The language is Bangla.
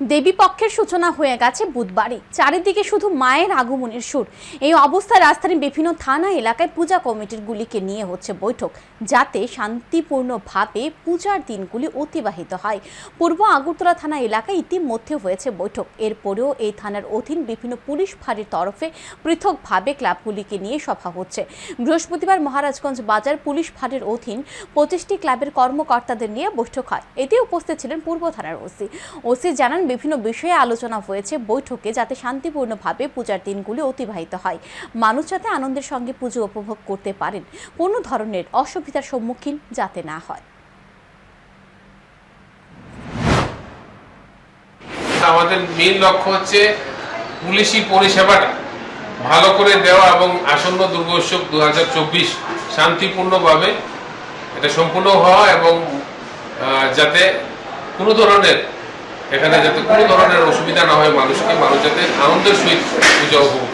দেবী পক্ষের সূচনা হয়ে গেছে বুধবারই। চারিদিকে শুধু মায়ের আগমনের সুর। এই অবস্থায় রাজধানীর বিভিন্ন থানা এলাকায় পূজা কমিটিরগুলিকে নিয়ে হচ্ছে বৈঠক, যাতে শান্তিপূর্ণভাবে পূজার দিনগুলি অতিবাহিত হয়। পূর্ব আগরতলা থানা এলাকায় ইতিমধ্যে হয়েছে বৈঠক। এরপরেও এই থানার অধীন বিভিন্ন পুলিশ ফাঁড়ির তরফে পৃথকভাবে ক্লাবগুলিকে নিয়ে সভা হচ্ছে। বৃহস্পতিবার মহারাজগঞ্জ বাজার পুলিশ ফাঁড়ির অধীন পঁচিশটি ক্লাবের কর্মকর্তাদের নিয়ে বৈঠক হয়। এতে উপস্থিত ছিলেন পূর্ব থানার ওসি। ওসি জানান বিভিন্ন বিষয়ে আলোচনা হয়েছে বৈঠকে যাতে শান্তিপূর্ণভাবে পূজার দিনগুলি অতিবাহিত হয়। মানুষ যাতে আনন্দের সঙ্গে পুজো উপভোগ করতে পারেন। কোনো ধরনের অসুবিধার সম্মুখীন যাতে না হয়। আমাদের মেইন লক্ষ্য হচ্ছে পুলিশি পরিষেবাটা ভালো করে দেওয়া এবং আসন্ন দুর্গোৎসব দু হাজার চব্বিশ শান্তিপূর্ণভাবে এটা সম্পূর্ণ হওয়া এবং যাতে কোনো ধরনের এখানে যাতে কোনো ধরনের অসুবিধা না হয় মানুষকে মানুষ যাতে আনন্দের সহিত পূজা উপভোগ